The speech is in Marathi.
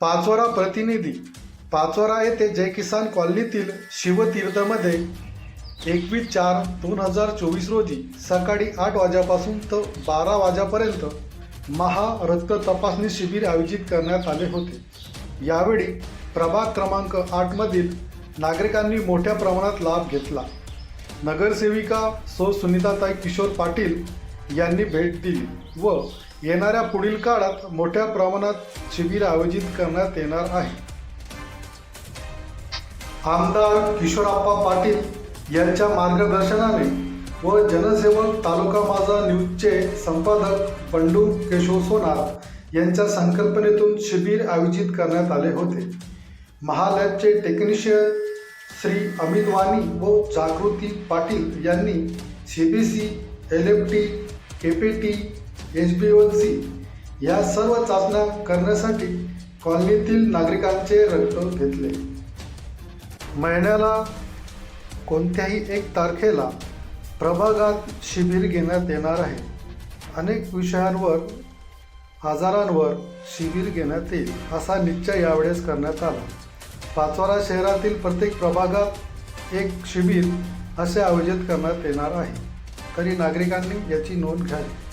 पाचोरा प्रतिनिधी. पाचोरा येथे जय किसान कॉलनीतील शिवतीर्थमध्ये एकवीस चार दोन हजार चोवीस रोजी सकाळी आठ वाजेपासून तर बारा वाजेपर्यंत महारक्त तपासणी शिबिर आयोजित करण्यात आले होते. यावेळी प्रभाग क्रमांक आठमधील नागरिकांनी मोठ्या प्रमाणात लाभ घेतला. नगरसेविका सो सुनीताताई किशोर पाटील यांनी भेट दिली व येणाऱ्या पुढील काळात मोठ्या प्रमाणात शिबिर आयोजित करण्यात येणार आहे. आमदार किशोरप्पा पाटील यांच्या मार्गदर्शनाने व जनसेवक तालुका माझा न्यूजचे संपादक बंडू केशव सोनार यांच्या संकल्पनेतून शिबिर आयोजित करण्यात आले होते. महालॅबचे टेक्निशियन श्री अमित वाणी व जागृती पाटील यांनी C B C L F T K P T H B O C या सर्व चाचण्या करण्यासाठी कॉलनीतील नागरिकांचे रक्त घेतले. महिन्याला कोणत्याही एक तारखेला प्रभागात शिबिर घेण्यात येणार आहे. अनेक विषयांवर आजारांवर शिबिर घेण्यात येईल असा निश्चय यावेळेस करण्यात आला. पाचोरा शहरातील प्रत्येक प्रभागात एक शिबिर असे आयोजित करण्यात येणार आहे. तरी नागरिकांनी याची नोंद घ्यावी.